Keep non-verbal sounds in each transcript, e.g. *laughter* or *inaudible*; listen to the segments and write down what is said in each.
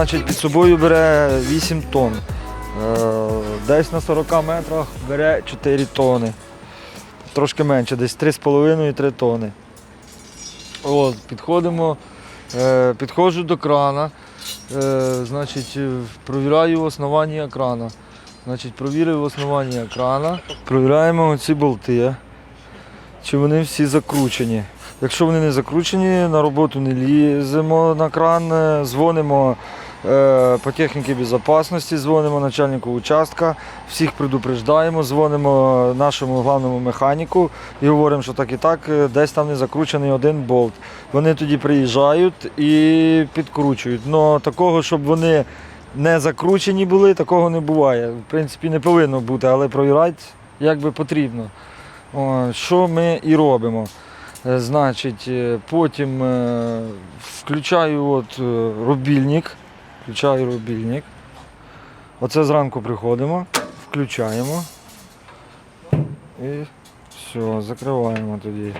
Значить, під собою бере 8 тонн. Е, Десь на 40 метрах бере 4 тони. Трошки менше, десь 3,5-3 тони. От, підходимо, е, підходжу до крана, е, значить, провіряю основання крана. Значить, провірив основання крана, провіряємо оці болти, чи вони всі закручені. Якщо вони не закручені, на роботу не ліземо на кран, дзвонимо по техніці безпечності, дзвонимо начальнику участка, всіх предупреждаємо, дзвонимо нашому главному механіку і говоримо, що так і так, е, десь там не закручений один болт. Вони тоді приїжджають і підкручують. Но такого, щоб вони не закручені були, такого не буває. В принципі, не повинно бути, але провіряти як би потрібно. Що ми і робимо. Е, Значить, е, потім е, включаю от е, рубільник. Включаю рубільник. Оце зранку приходимо, включаємо. І все, закриваємо тоді.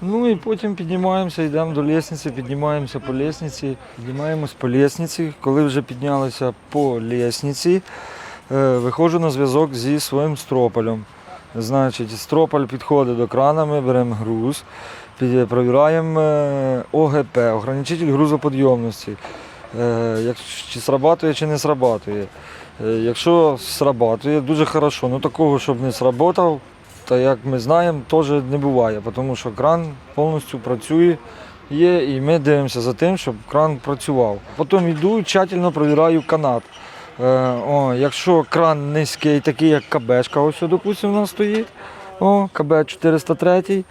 Ну і потім піднімаємося, йдемо до лісниці, піднімаємося по лісниці, піднімаємось по лісниці. Коли вже піднялися по лісниці, е, виходжу на зв'язок зі своїм строполем. Значить, строполь підходить до крана, ми беремо груз, провіряємо е, ОГП, ограничитель грузоподйомності. Е, чи срабатує, чи не срабатує. Е, Якщо срабатує, дуже хорошо. Ну такого, щоб не сработав, та як ми знаємо, теж не буває, тому що кран повністю працює. Є, і ми дивимося за тим, щоб кран працював. Потім йду, тщательно провіряю канат. Е, о, якщо кран низький, такий як КБшка, ось, допустимо, у нас стоїть. О, КБ 403.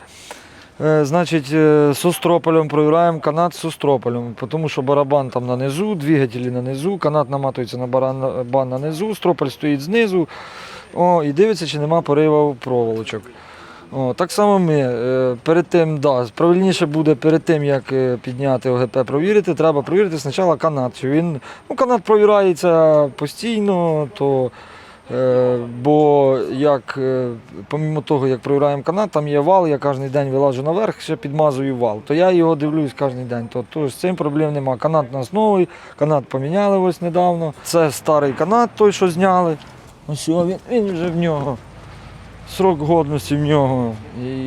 Е, Значить, е, з строполем провіряємо канат з строполем, тому що барабан там на низу, двигателі на канат наматується на барабан на низу, строполь стоїть знизу. О, і дивиться, чи нема пориву проволочок. О, так само ми е, перед тим, да, правильніше буде перед тим, як підняти ОГП, провірити, треба провірити спочатку канат. Чи він, ну, канат провірається постійно, то, бо як, е, помімо того, як провіряємо канат, там є вал, я кожен день вилажу наверх, ще підмазую вал. То я його дивлюсь кожен день. То, то з цим проблем нема. Канат у нас новий, канат поміняли ось недавно. Це старий канат, той, що зняли. Ось він, він вже в нього. Срок годності в нього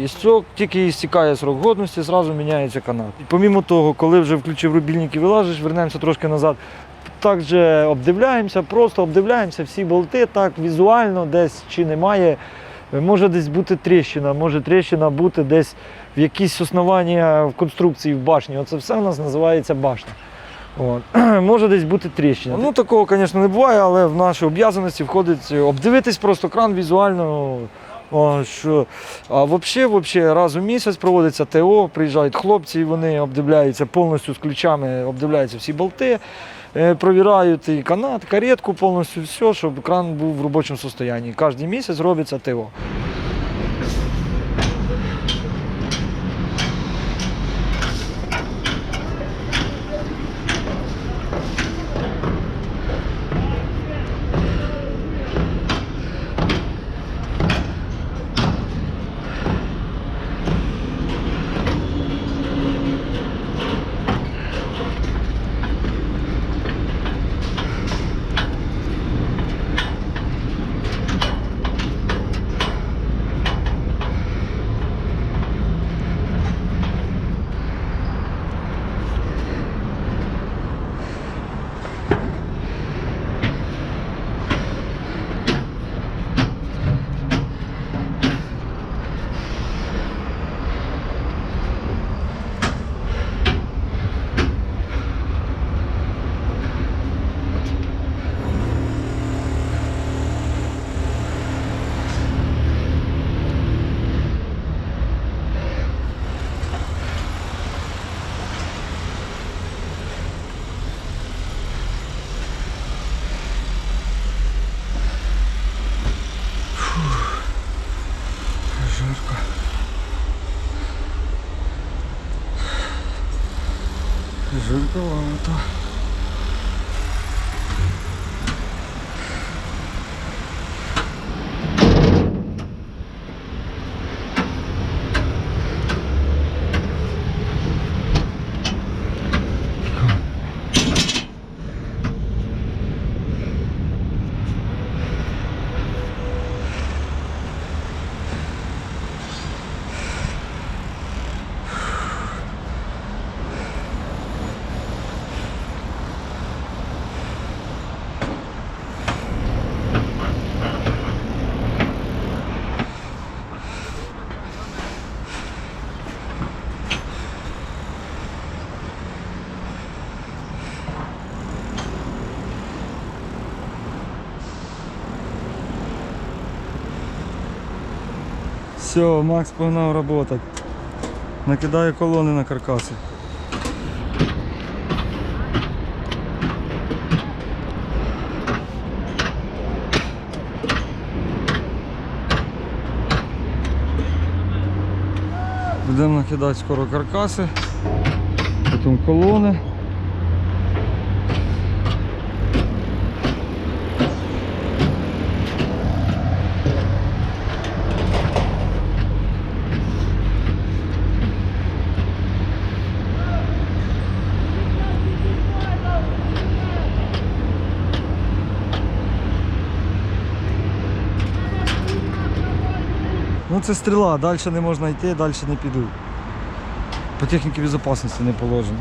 і строк, тільки істікає срок годності, зразу міняється канат. І помімо того, коли вже включив рубільник і вилажиш, вернемося трошки назад. Так же обдивляємося, просто обдивляємося всі болти, так візуально десь чи немає. Може десь бути тріщина, може тріщина бути десь в якісь основання в конструкції в башні. Оце все у нас називається башня. От. *clears throat* Може десь бути тріщина. Ну такого, звісно, не буває, але в наші обов'язаності входить обдивитись просто кран візуально. О, що, а взагалі, раз у місяць проводиться ТО, приїжджають хлопці, вони обдивляються повністю з ключами, обдивляються всі болти, е, провірають і канат, каретку, повністю все, щоб кран був в робочому стані. Кожен місяць робиться ТО. 这多 Все, Макс погнав працювати. Накидає колони на каркаси. Будемо накидати скоро каркаси, потім колони. Це стріла, далі не можна йти, далі не піду. По техніці безпечності не положено.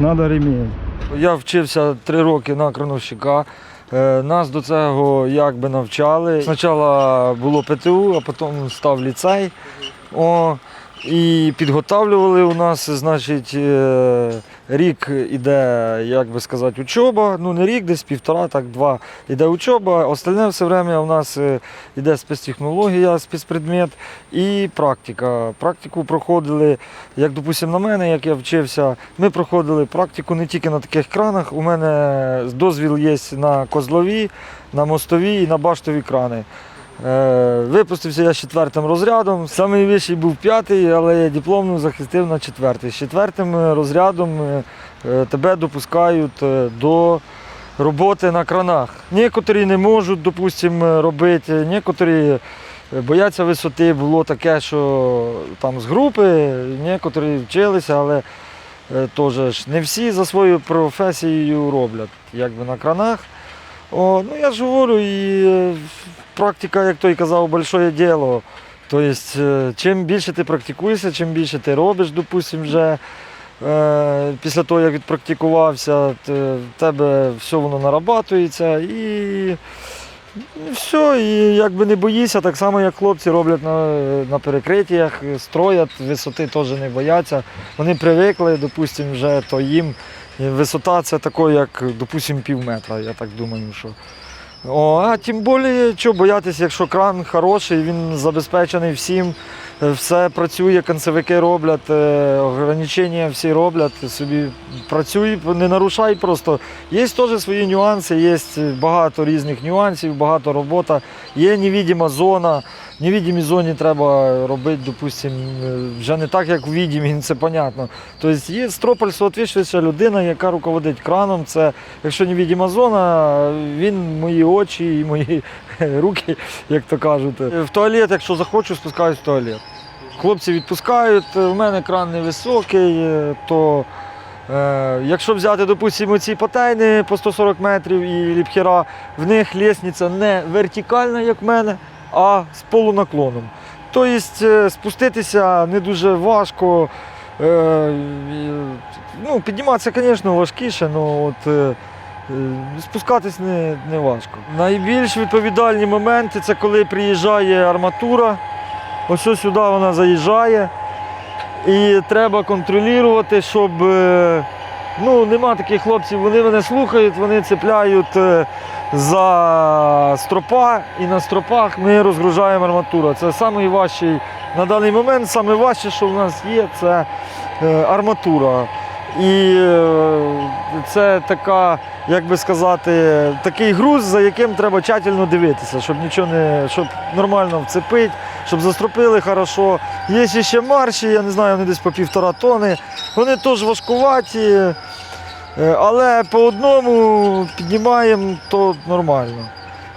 Надо ремінь. Я вчився три роки на крановщика. Е, Нас до цього якби навчали. Спочатку було ПТУ, а потім став ліцей. О, і підготавлювали у нас, значить, е, рік іде, як би сказати, учоба. Ну не рік, десь півтора, так два іде учоба. Остальне все время у нас е, іде спецтехнологія, спецпредмет і практика. Практику проходили, як допустимо, на мене, як я вчився, ми проходили практику не тільки на таких кранах. У мене дозвіл є на козлові, на мостові і на баштові крани. Е, Випустився я з четвертим розрядом. Самий вищий був п'ятий, але я дипломну захистив на четвертий. З четвертим розрядом е, тебе допускають е, до роботи на кранах. Некоторі не можуть, допустимо, робити, некоторі бояться висоти. Було таке, що там з групи, некоторі вчилися, але теж не всі за свою професією роблять, якби на кранах. О, ну я ж говорю, і е, практика, як той казав, большое діло. Тобто, е, чим більше ти практикуєшся, чим більше ти робиш, допустим, вже е, після того, як відпрактикувався, в тебе все воно нарабатується і, все, і якби не боїшся, так само, як хлопці роблять на, на перекриттях, строять, висоти теж не бояться. Вони привикли, допустим, вже то їм висота це тако, як, допустим, пів метра, я так думаю, що. О, а тим більше, що боятися, якщо кран хороший, він забезпечений всім, е, все працює, концевики роблять, е, ограничення всі роблять, собі працюй, не нарушай просто. Є теж свої нюанси, є багато різних нюансів, багато робота, є невидима зона. В невидимій зоні треба робити, допустим, е, вже не так, як в відімій, *laughs* це понятно. Тобто є строполь соответствуюча людина, яка руководить краном. Це якщо невидима зона, він мої очі і мої *laughs* руки, як то кажуть. В туалет, якщо захочу, спускаюсь в туалет. Хлопці відпускають, у мене кран невисокий, е, то е, якщо взяти, допустимо, ці патейни по 140 метрів і ліпхера, в них лісниця не вертикальна, як в мене, а з полунаклоном. Тобто е, спуститися не дуже важко. Е, ну, підніматися, звісно, важкіше, але от, е, спускатись не, не важко. Найбільш відповідальні моменти це коли приїжджає арматура. Ось сюди вона заїжджає. І треба контролювати, щоб ну, нема таких хлопців, вони мене слухають, вони цепляють за стропа, і на стропах ми розгружаємо арматуру. Це найважчий на даний момент, найважче, що в нас є, це е, арматура. І е, це така, як би сказати, такий груз, за яким треба тщательно дивитися, щоб нічого не, щоб нормально вцепити, щоб застропили хорошо. Є ще марші, я не знаю, вони десь по півтора тони. Вони теж важкуваті, але по одному піднімаємо, то нормально.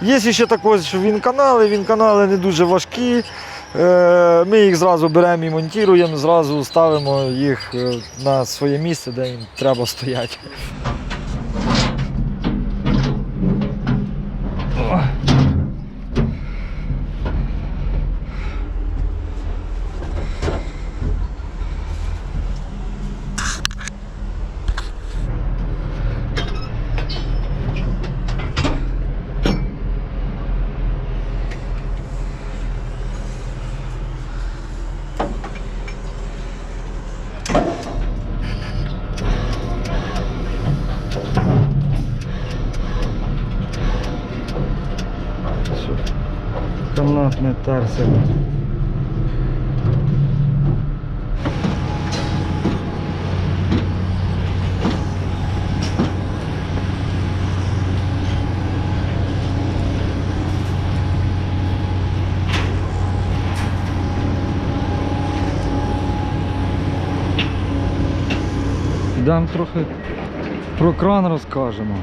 Є ще також що він канали, він канали не дуже важкі. Е, Ми їх зразу беремо і монтуємо, зразу ставимо їх е, на своє місце, де їм треба стояти. Не. Йдемо трохи про кран розкажемо.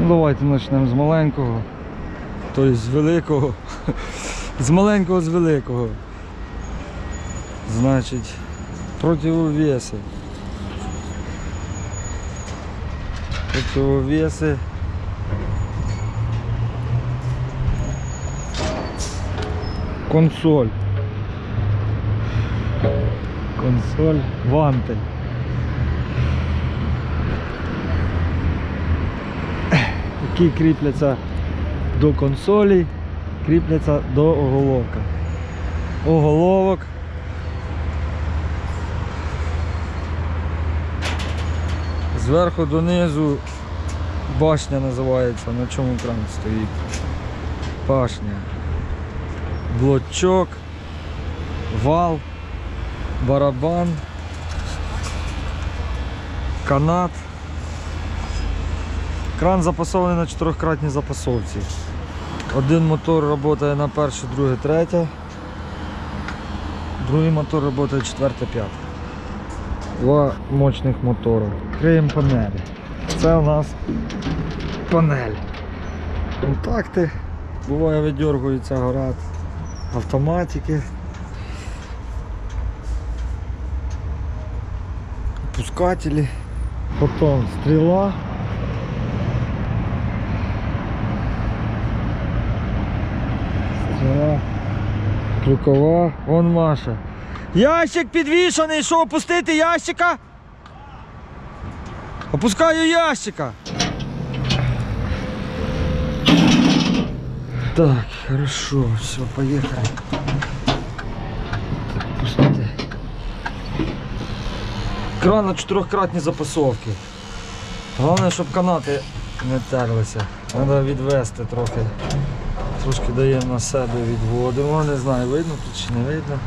Ну, давайте почнемо з маленького, тобто з великого. З маленького з великого. Значить, противовеси. Противовеси. Консоль. Консоль вантель. Які кріпляться до консолі, кріпляться до оголовка. Оголовок. Зверху донизу башня називається, на чому кран стоїть. Башня. Блочок, вал барабан, канат. Кран запасований на чотирьохкратній запасовці. Один мотор працює на перше, друге, третє. Другий мотор працює четверте, п'яте. Два мощних мотори. Криємо панелі. Це у нас панель. Контакти. Буває видергується гора автоматики. пускатели, потом стрела, крюкова, вон Маша. Ящик підвішаний, що опустити ящика? Опускаю ящика. Так, хорошо, все, поехали. Пустите. Кран на чотирьохкратні запасовки. Головне, щоб канати не терлися. Треба відвести трохи. Трошки даємо на себе, відводимо. Не знаю, видно тут чи не видно.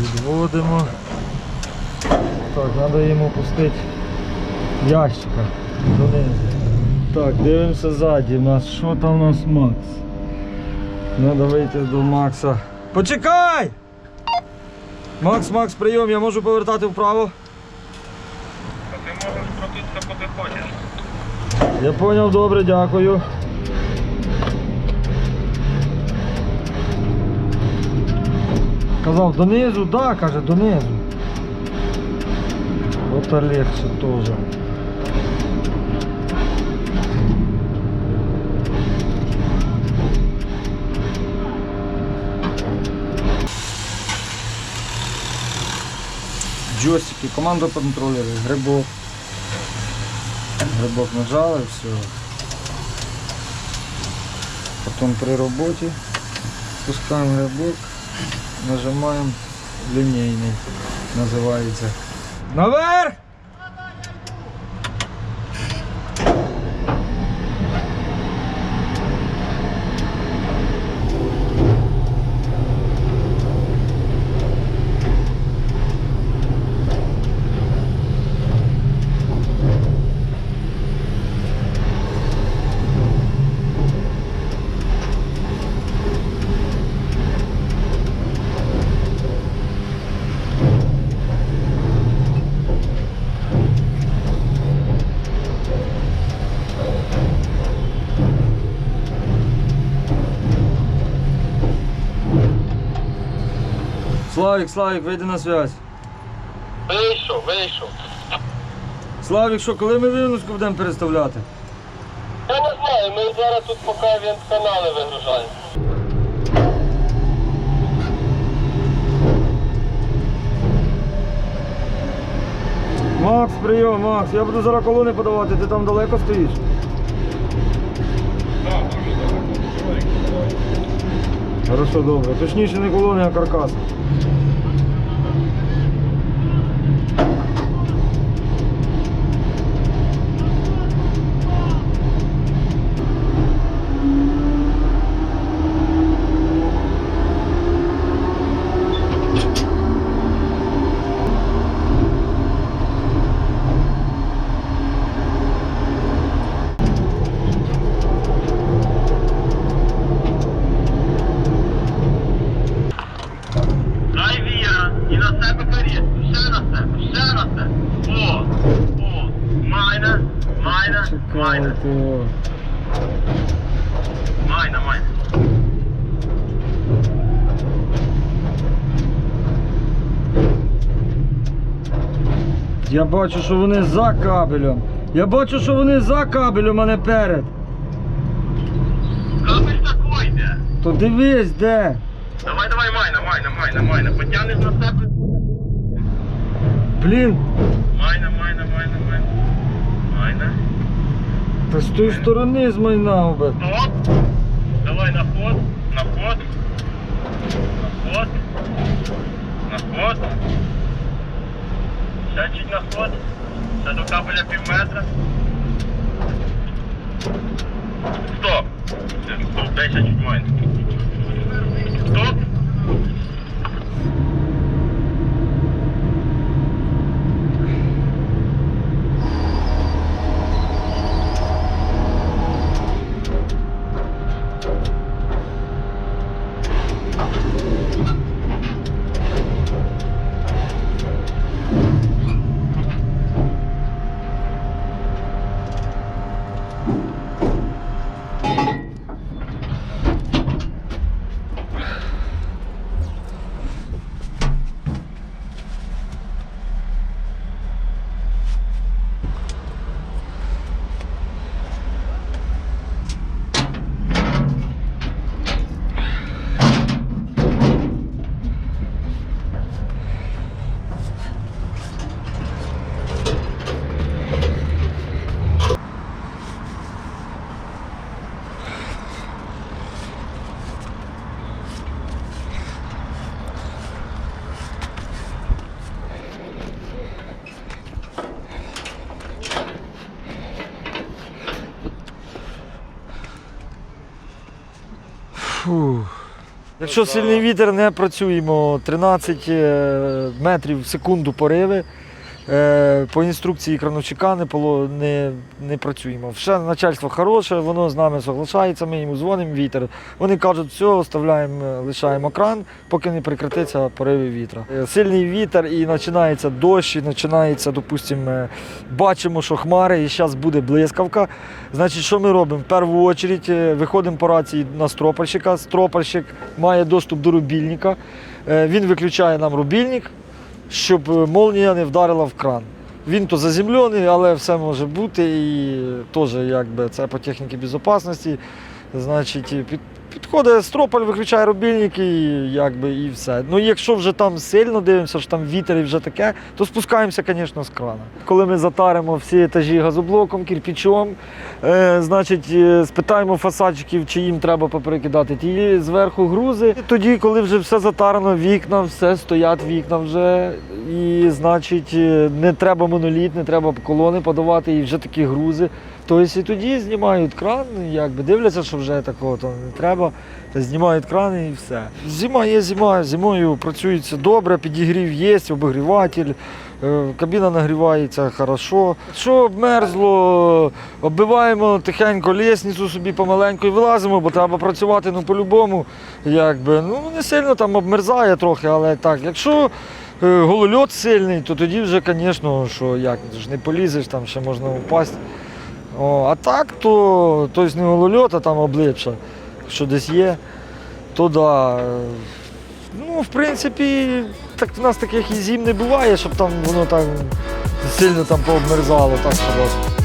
Відводимо. Так, треба їм опустити ящика донизу. Так, дивимося ззаді у нас. Що там у нас Макс? Треба вийти до Макса. Почекай! Макс, Макс, прийом, я можу повертати вправо. Ти можеш крутитися куди хочеш. Я зрозумів, добре, дякую. Казав донизу, да, каже, донизу. От легше теж. Джойстики, команда контролери, грибок. Грибок нажали, все. Потом при роботі спускаємо грибок, нажимаємо линейный, называется. Наверх! Славік, Славік, вийди на связь. Вийшов, вийшов. Славік, що, коли ми вивнушку будемо переставляти? Я не знаю, ми зараз тут поки він канали вигружаємо. Макс, прийом, Макс, я буду зараз колони подавати, ти там далеко стоїш. Хорошо, добре. Точніше не колони, а каркас. Майна, майна. Я бачу, що вони за кабелем. Я бачу, що вони за кабелем, а не перед. Кабель такой, де? То дивись, де. Давай, давай, майна, майна, майна, майна. Потягнеш на себе. Блін. Майна, майна, майна, майна. Майна та з тої сторони змайнав би. Стоп. Давай на ход. На ход. На ход. На ход. Ще чуть на ход. Ще до кабеля пів метра. Стоп. Стоп, дай ще майна. Стоп. Фу. Якщо сильний вітер, не працюємо 13 е, метрів в секунду пориви. Е, По інструкції крановчика не, не, не працюємо. Ще начальство хороше, воно з нами соглашається, ми йому дзвонимо вітер. Вони кажуть, все, оставляємо, е, лишаємо кран, поки не прекратиться пориви вітра. Е, Сильний вітер і починається дощ, і починається, допустимо, бачимо, що хмари, і зараз буде блискавка. Значить, що ми робимо? В першу чергу виходимо по рації на стропальщика. Стропальщик має доступ до рубільника. Він виключає нам рубільник, щоб е, молнія не вдарила в кран. Він то заземлений, але все може бути і теж якби це по техніці безпечності. Значить, під, підходить стропаль, виключає рубільник і якби і все. Ну якщо вже там сильно дивимося, що там вітер і вже таке, то спускаємося, звісно, з крана. Коли ми затаримо всі етажі газоблоком, кирпичом, е, значить, е, спитаємо фасадчиків, чи їм треба поперекидати ті зверху грузи. І тоді, коли вже все затарено, вікна, все стоять вікна вже. І значить, е, не треба моноліт, не треба колони подавати, і вже такі грузи. Тобто і тоді знімають кран, якби дивляться, що вже такого то не треба. Та знімають кран і все. Зима є зима, зимою працюється добре, підігрів є, обігріватель. е, Кабіна нагрівається хорошо. Якщо обмерзло, оббиваємо тихенько лісницю собі помаленьку і вилазимо, бо треба працювати ну, по-любому. Якби. Ну, не сильно там обмерзає трохи, але так. Якщо е, голольот сильний, то тоді вже, звісно, що як, не полізеш, там ще можна впасти. О, а так, то не голольот, а там обличчя, що десь є, то да. Ну, в принципі, так в нас таких і зім не буває, щоб там воно так сильно там пообмерзало, так сказати.